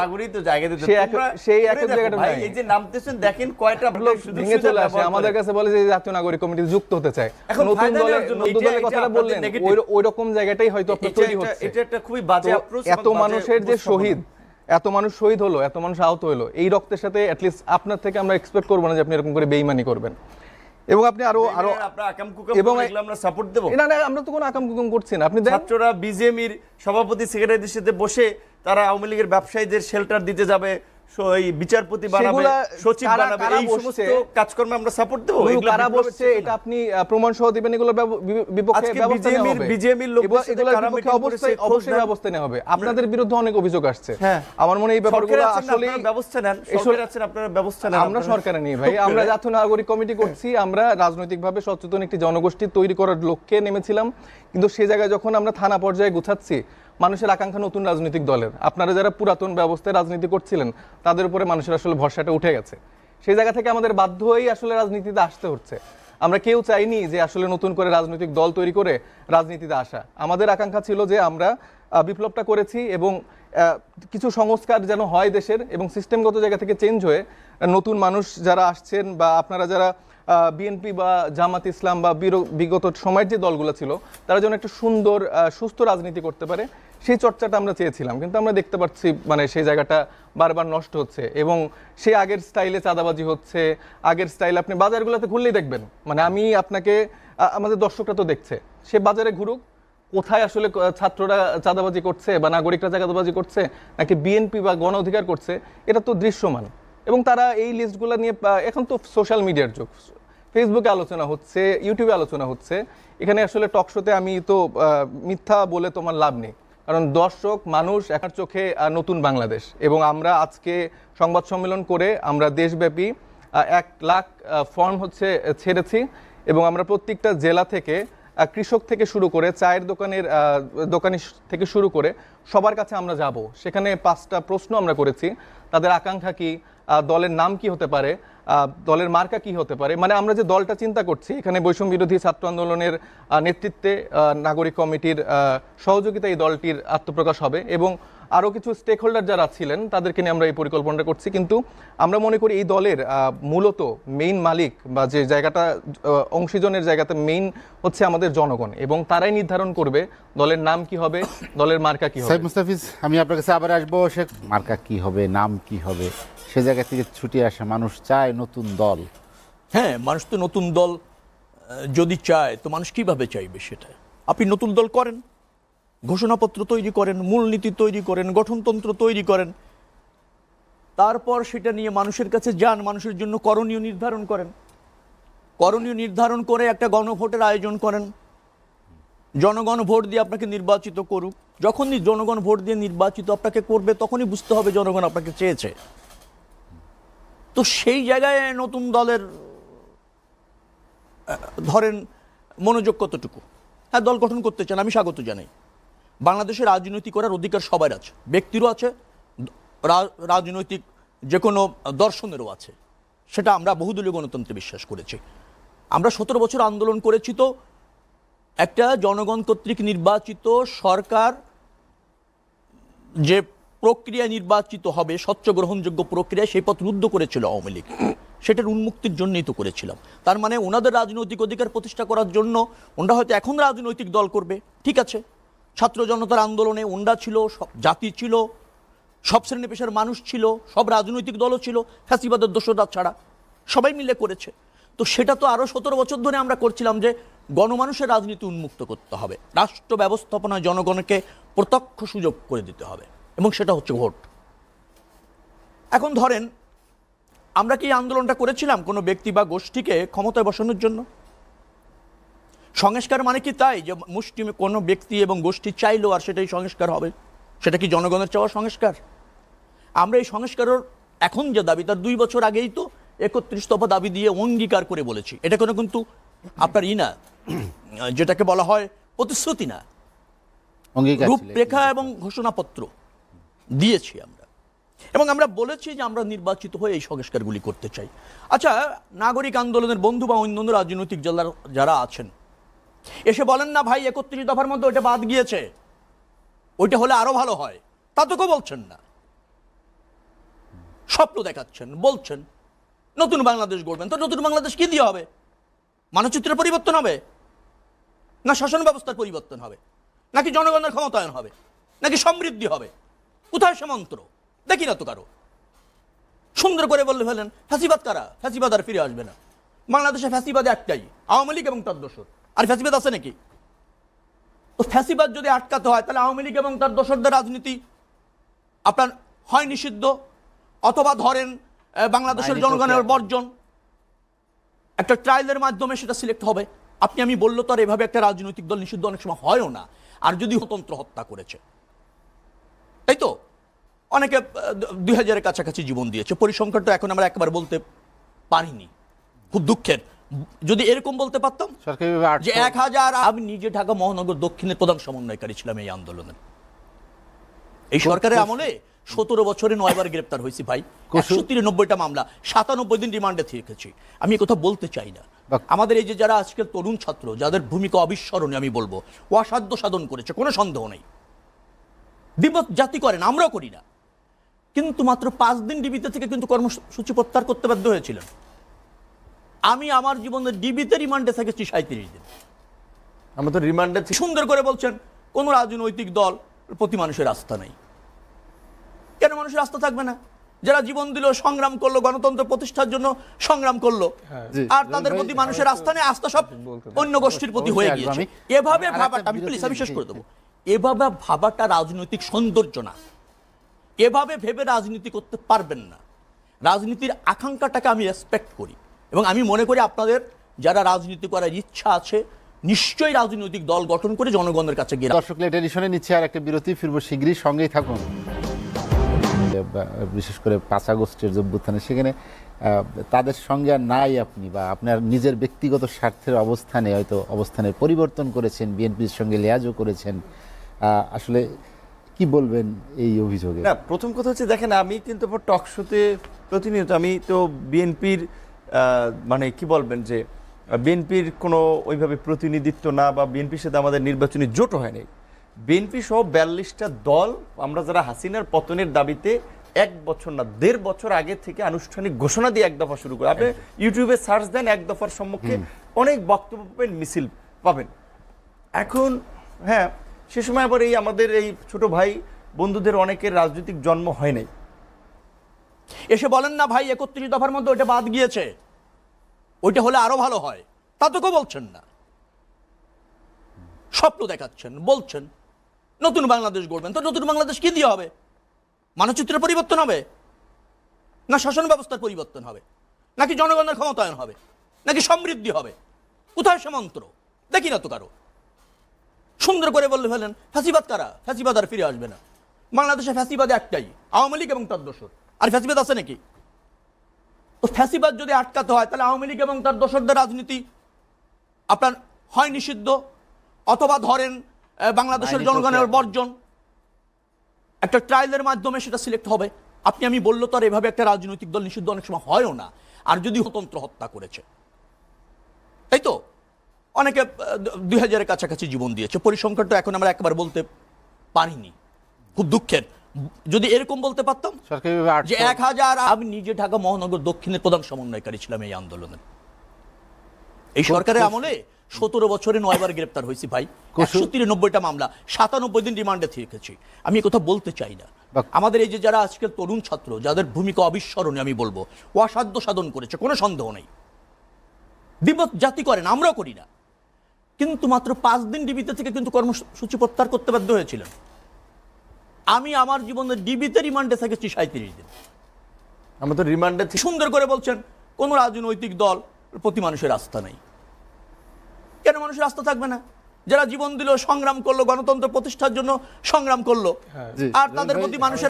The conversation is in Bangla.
নাগরিক তো জায়গা দিতে সে এক- তোমরা সেই করে একই দেখো জায়গাটা ভাই, এই যে নামতেছেন দেখেন কয়টা লোক ভেঙে চলে আসে। আমাদের কাছে বলে যে জাতীয় নাগরিক কমিটি যুক্ত হতে চায়। নতুন দলে নতুন দলের কথাটা বললেন ওই ওই রকম জায়গাটাই হয়তো আপনার তৈরি হচ্ছে। এটা একটা খুবই বাজে তো এত মানুষের যে শহীদ এত মানুষ শহীদ হলো এত মানুষ আহত হলো এই রক্তের সাথে অ্যাটলিস্ট আপনার থেকে আমরা এক্সপেক্ট করব না যে আপনি এরকম করে বেইমানি করবেন। এবং আপনি আরও আরও এবং আমরা সাপোর্ট দেবো। না না আমরা তো কোনো আকাম কুকাম করছি না। আপনি ছাত্ররা বিজেমির সভাপতি সেক্রেটারিদের সাথে বসে তারা আওয়ামী লীগের ব্যবসায়ীদের শেল্টার দিতে যাবে এই বিচারপতি বানাবে সচিব বানাবে এই সমস্ত কাজকর্মে আমরা সাপোর্ট দেবো এগুলো এগুলো কারা বসছে? এটা আপনি প্রমাণ সহ দিবেন এগুলোর বিপক্ষে ব্যবস্থা নেওয়া হবে। BJM-র এগুলো- সাথে এগুলোর কারা বিপক্ষে অবশ্যই অবশ্যই ব্যবস্থা নেওয়া হবে। আপনাদের বিরুদ্ধে অনেক অভিযোগ আসছে। হ্যাঁ। আমার মনে হয় এই ব্যাপারগুলো আসলে ব্যবস্থা নেন। এসব- আছেন আপনারা ব্যবস্থা নেন আমরা সরকারে নেই ভাই। আমরা জাতীয় নাগরিক কমিটি করছি। আমরা রাজনৈতিকভাবে সচেতন একটি জনগোষ্ঠী তৈরি করার লক্ষ্যে নেমেছিলাম। কিন্তু সে জায়গায় যখন আমরা থানা পর্যায়ে গুছাচ্ছি মানুষের আকাঙ্ক্ষা নতুন রাজনৈতিক দলের। আপনারা যারা পুরাতন ব্যবস্থায় রাজনীতি করছিলেন, তাদের উপরে মানুষের আসলে ভরসাটা উঠে গেছে। সেই জায়গা থেকে আমাদের বাধ্য হয়েই আসলে রাজনীতিতে আসতে হচ্ছে। আমরা কেউ চাইনি যে আসলে নতুন করে রাজনৈতিক দল তৈরি করে রাজনীতিতে আসা। আমাদের আকাঙ্ক্ষা ছিল যে আমরা বিপ্লবটা করেছি এবং কিছু সংস্কার যেন হয় দেশের এবং সিস্টেমগত জায়গা থেকে চেঞ্জ হয়ে, নতুন মানুষ যারা আসছেন বা আপনারা যারা বিএনপি বা জামাত ইসলাম বা বিগত সময়ের যে দলগুলো ছিল, তারা যেন একটা সুন্দর সুস্থ রাজনীতি করতে পারে। সেই চর্চাটা আমরা চেয়েছিলাম, কিন্তু আমরা দেখতে পাচ্ছি মানে সেই জায়গাটা বারবার নষ্ট হচ্ছে এবং সেই আগের স্টাইলে চাঁদাবাজি হচ্ছে, আগের স্টাইল আপনি বাজারগুলোতে ঘুরলেই দেখবেন। মানে আমি আপনাকে আমাদের দর্শকরা তো দেখছে, সে বাজারে ঘুরুক, কোথায় আসলে ছাত্ররা চাঁদাবাজি করছে বা নাগরিকরা চাঁদাবাজি করছে, নাকি বিএনপি বা গণ অধিকার করছে, এটা তো দৃশ্যমান। এবং তারা এই লিস্টগুলো নিয়ে এখন তো সোশ্যাল মিডিয়ার যুগ। ফেসবুকে আলোচনা হচ্ছে ইউটিউবে আলোচনা হচ্ছে, এখানে আসলে টক শোতে আমি তো মিথ্যা বলে তোমার লাভ নেই। কারণ দর্শক, মানুষ একার চোখে নতুন বাংলাদেশ। এবং আমরা আজকে সংবাদ সম্মেলন করে আমরা দেশব্যাপী এক লাখ ফর্ম হচ্ছে ছেড়েছি। এবং আমরা প্রত্যেকটা জেলা থেকে কৃষক থেকে শুরু করে, চায়ের দোকানের দোকানি থেকে শুরু করে সবার কাছে আমরা যাব। সেখানে পাঁচটা প্রশ্ন আমরা করেছি। তাদের আকাঙ্ক্ষা কি? দলের নাম কি হতে পারে? দলের মার্কা কি হতে পারে? মানে আমরা যে দলটা চিন্তা করছি, এখানে বৈষম্য বিরোধী ছাত্র আন্দোলনের নেতৃত্বে নাগরিক কমিটির সহযোগিতা এই দলটির আত্মপ্রকাশ হবে এবং আরও কিছু স্টেক হোল্ডার যারা ছিলেন, তাদেরকে নিয়ে আমরা এই পরিকল্পনাটা করছি। কিন্তু আমরা মনে করি এই দলের মূলত মেইন মালিক বা যে জায়গাটা অংশীজনের জায়গাতে মেইন হচ্ছে আমাদের জনগণ এবং তারাই নির্ধারণ করবে দলের নাম কি হবে, দলের মার্কা কি হবে। মুস্তাফিজ, আমি আপনার কাছে আবার আসব, সে মার্কা কি হবে, নাম কি হবে? সে জায়গা থেকে ছুটে আসে মানুষ চায় নতুন দল। হ্যাঁ মানুষ তো নতুন দল যদি চায়, তো মানুষ কীভাবে চাইবে সেটা? আপনি নতুন দল করেন, ঘোষণাপত্র তৈরি করেন, মূলনীতি তৈরি করেন, গঠনতন্ত্র তৈরি করেন, তারপর সেটা নিয়ে মানুষের কাছে যান, মানুষের জন্য করণীয় নির্ধারণ করেন। করণীয় নির্ধারণ করে একটা গণভোটের আয়োজন করেন। জনগণ ভোট দিয়ে আপনাকে নির্বাচিত করুক। যখনই জনগণ ভোট দিয়ে নির্বাচিত আপনাকে করবে, তখনই বুঝতে হবে জনগণ আপনাকে চেয়েছে। তো সেই জায়গায় নতুন দলের ধরেন মনোযোগ কতটুকু? হ্যাঁ দল গঠন করতে চান, আমি স্বাগত জানাই। বাংলাদেশে রাজনীতি করার অধিকার সবার আছে, ব্যক্তিরও আছে রাজনৈতিক যে কোনো দর্শনেরও আছে। সেটা আমরা বহুদলীয় গণতন্ত্রে বিশ্বাস করেছি। আমরা সতেরো বছর আন্দোলন করেছি তো, একটা জনগণ কর্তৃক নির্বাচিত সরকার যে প্রক্রিয়া নির্বাচিত হবে, স্বচ্ছ গ্রহণযোগ্য প্রক্রিয়া সেই পথ রুদ্ধ করেছিল আওয়ামী লীগ। সেটার উন্মুক্তির জন্যই তো করেছিলাম। তার মানে ওনাদের রাজনৈতিক অধিকার প্রতিষ্ঠা করার জন্য ওনারা হয়তো এখন রাজনৈতিক দল করবে, ঠিক আছে? ছাত্র জনতার আন্দোলনে ওনরা ছিল, সব জাতি ছিল, সব শ্রেণি পেশার মানুষ ছিল, সব রাজনৈতিক দলও ছিল, ফ্যাসিবাদের দোষরা ছাড়া। সবাই মিলে করেছে। তো সেটা তো আরও সতেরো বছর ধরে আমরা করছিলাম যে গণমানুষের রাজনীতি উন্মুক্ত করতে হবে। রাষ্ট্র ব্যবস্থাপনায় জনগণকে প্রত্যক্ষ সুযোগ করে দিতে হবে। এবং সেটা হচ্ছে ভোট। এখন ধরেন আমরা কি আন্দোলনটা করেছিলাম কোনো ব্যক্তি বা গোষ্ঠীকে ক্ষমতায় বসানোর জন্য? সংস্কার মানে কি তাই যে মুষ্টি কোনো ব্যক্তি এবং গোষ্ঠী চাইলেও আর সেটাই সংস্কার হবে? সেটা কি জনগণের চাওয়া সংস্কার? আমরা এই সংস্কারের এখন যে দাবি তার দুই বছর আগেই তো একত্রিশ দফা দাবি দিয়ে অঙ্গীকার করে বলেছি। এটা কোনো কিন্তু আপনার ই না যেটাকে বলা হয় প্রতিশ্রুতি না। রূপরেখা এবং ঘোষণাপত্র। দিয়েছি আমরা। এবং আমরা বলেছি যে আমরা নির্বাচিত হয়ে এই সংস্কারগুলি করতে চাই। আচ্ছা নাগরিক আন্দোলনের বন্ধু বা অন্যান্য রাজনৈতিক জেলার যারা আছেন, এসে বলেন না ভাই, একত্রিশ দফার মধ্যে ওইটা বাদ গিয়েছে। ওইটা হলে আরও ভালো হয়। তা তো বলছেন না। স্বপ্ন দেখাচ্ছেন, বলছেন, নতুন বাংলাদেশ গড়বেন। তো নতুন বাংলাদেশ কি দিয়ে হবে? মানচিত্রের পরিবর্তন হবে? না শাসন ব্যবস্থার পরিবর্তন হবে? নাকি জনগণের ক্ষমতায়ন হবে? নাকি সমৃদ্ধি হবে? কোথায় সে মন্ত্র? দেখি না তো কারও। সুন্দর করে বললে ফেলেন ফ্যাসিবাদ কারা? ফ্যাসিবাদ আর ফিরে আসবে না। বাংলাদেশে ফ্যাসিবাদ একটাই আওয়ামী লীগ এবং তার দোসর আর ফ্যাসিবাদ আছে নাকি? তো ফ্যাসিবাদ যদি আটকাতে হয় তাহলে আওয়ামী লীগ এবং তার দোসরদের রাজনীতি আপনার হয় নিষিদ্ধ অথবা ধরেন বাংলাদেশের জনগণের বর্জন। একটা ট্রায়ালের মাধ্যমে সেটা সিলেক্ট হবে। আপনি আমি বলল তো আর এভাবে একটা রাজনৈতিক দল নিষিদ্ধ অনেক সময় হয়ও না। আর যদি স্বতন্ত্র হত্যা করেছে। অনেকে দুই হাজারের কাছাকাছি জীবন দিয়েছে। পরিসংখ্যানটা এখন আমরা একবার বলতে পারিনি। খুব দুঃখের। যদি এরকম বলতে পারতাম যে এক হাজার আমি নিজে ঢাকা মহানগর দক্ষিণের প্রধান সমন্বয়কারী ছিলাম এই আন্দোলনের এই সরকারের আমলে সতেরো বছরে নয়বার গ্রেপ্তার হয়েছি ভাই। একশো তিরানব্বইটা মামলা সাতানব্বই দিন রিমান্ডে থেকেছি। আমি কথা বলতে চাই না। আমাদের এই যে যারা আজকের তরুণ ছাত্র যাদের ভূমিকা অবিস্মরণীয় আমি বলব অসাধ্য সাধন করেছে কোনো সন্দেহ নেই। বিপদ জাতি করেন আমরাও করি না। কিন্তু মাত্র পাঁচ দিন ডিবিতে থেকে কিন্তু কর্মসূচি প্রত্যাহার করতে বাধ্য হয়েছিলেন। আমি আমার জীবনের ডিবিতে রিমান্ডে থেকেছি সাঁত্রিশ দিন। আমরা তো রিমান্ডে সুন্দর করে বলছেন কোন রাজনৈতিক দল প্রতি মানুষের আস্থা নেই। কেন মানুষের আস্থা থাকবে না? যারা জীবন দিল সংগ্রাম করল গণতন্ত্র প্রতিষ্ঠার জন্য সংগ্রাম করল আর তাদের প্রতি মানুষের আস্থা নেই আস্থা সব অন্য গোষ্ঠীর প্রতি হয়ে গিয়েছে। এভাবে ভাবাটা আমি প্লিজ আমি শেষ করে দেবো। এভাবে ভাবাটা রাজনৈতিক সৌন্দর্য না। এভাবে ভেবে রাজনীতি করতে পারবেন না। রাজনীতির আকাঙ্ক্ষাটাকে আমি রেসপেক্ট করি এবং আমি মনে করি আপনাদের যারা রাজনীতি করার ইচ্ছা আছে, নিশ্চয়ই রাজনৈতিক দল গঠন করে জনগণের কাছে গিয়ে দর্শক লেট নিচ্ছে আর একটা বিরতি, ফিরবো শীঘ্রই, সঙ্গেই থাকুন। বিশেষ করে পাঁচ আগস্টের যে সেখানে তাদের সঙ্গে আর নাই আপনি বা আপনার নিজের ব্যক্তিগত স্বার্থের অবস্থানে হয়তো অবস্থানের পরিবর্তন করেছেন, বিএনপির সঙ্গে লেয়াজও করেছেন। আসলে কি বলবেন এই অভিযোগে? না প্রথম কথা হচ্ছে দেখেন আমি কিন্তু টক শোতে প্রতিনিয়ত আমি তো বিএনপির মানে কি বলবেন যে বিএনপির কোনো ওইভাবে প্রতিনিধিত্ব না বা বিএনপির সাথে আমাদের নির্বাচনী জোট হয়নি বিএনপি সহ বিয়াল্লিশটা দল আমরা যারা হাসিনার পতনের দাবিতে এক বছর না দেড় বছর আগে থেকে আনুষ্ঠানিক ঘোষণা দিয়ে এক দফা শুরু করে। আপনি ইউটিউবে সার্চ দেন এক দফার সম্মুখে অনেক বক্তব্য পাবেন মিছিল পাবেন। এখন হ্যাঁ সে সময় আবার এই আমাদের এই ছোট ভাই, বন্ধুদের অনেকের রাজনৈতিক জন্ম হয় নাই। এসে বলেন না ভাই, একত্রিশ দফার মধ্যে ওইটা বাদ গিয়েছে। ওইটা হলে আরও ভালো হয়। তা তো কেউ বলছেন না। স্বপ্ন দেখাচ্ছেন, বলছেন, নতুন বাংলাদেশ গড়বেন। তো নতুন বাংলাদেশ কি দিয়ে হবে? মানচিত্রের পরিবর্তন হবে? না শাসন ব্যবস্থার পরিবর্তন হবে? নাকি জনগণের ক্ষমতায়ন হবে? নাকি সমৃদ্ধি হবে? কোথায় সে মন্ত্র? দেখি না তো কারও। সুন্দর করে বললে ফেলেন ফ্যাসিবাদ কারা? ফ্যাসিবাদ আর ফিরে আসবে না। বাংলাদেশে ফ্যাসিবাদ একটাই আওয়ামী লীগ এবং তার দোসর আর ফ্যাসিবাদ আছে নাকি? তো ফ্যাসিবাদ যদি আটকাতে হয় তাহলে আওয়ামী লীগ এবং তার দোসরদের রাজনীতি আপনার হয় নিষিদ্ধ অথবা ধরেন বাংলাদেশের জনগণের বর্জন। একটা ট্রায়ালের মাধ্যমে সেটা সিলেক্ট হবে। আপনি আমি বলল তো আর এভাবে একটা রাজনৈতিক দল নিষিদ্ধ অনেক সময় হয়ও না। আর যদি স্বতন্ত্র হত্যা করেছে। অনেকে দুই হাজারের কাছাকাছি জীবন দিয়েছে। পরিসংখ্যানটা এখন আমরা একবার বলতে পারিনি। খুব দুঃখের। যদি এরকম বলতে পারতাম যে এক হাজার আমি নিজে ঢাকা মহানগর দক্ষিণের প্রধান সমন্বয়কারী ছিলাম এই আন্দোলনের। এই সরকারের আমলে সতেরো বছরে নয়বার গ্রেপ্তার হয়েছি ভাই। একশো তিরানব্বইটা মামলা সাতানব্বই দিন রিমান্ডে থেকেছি। আমি কথা বলতে চাই না। আমাদের এই যে যারা আজকের তরুণ ছাত্র যাদের ভূমিকা অবিস্মরণীয় আমি বলব অসাধ্য সাধন করেছে কোনো সন্দেহ নেই। বিপদ জাতি করেন আমরাও করি না। কিন্তু মাত্র পাঁচ দিন ডিবিতে থেকে কিন্তু কর্মসূচি প্রত্যাহার করতে বাধ্য হয়েছিলেন। আমি আমার জীবনের ডিবিতে রিমান্ডে থেকেছি সাঁত্রিশ দিন। আমরা তো রিমান্ডে সুন্দর করে বলছেন কোন রাজনৈতিক দল প্রতি মানুষের আস্থা নেই। কেন মানুষের আস্থা থাকবে না? যারা জীবন দিল সংগ্রাম করল গণতন্ত্র প্রতিষ্ঠার জন্য সংগ্রাম করল। আর তাদের প্রতি মানুষের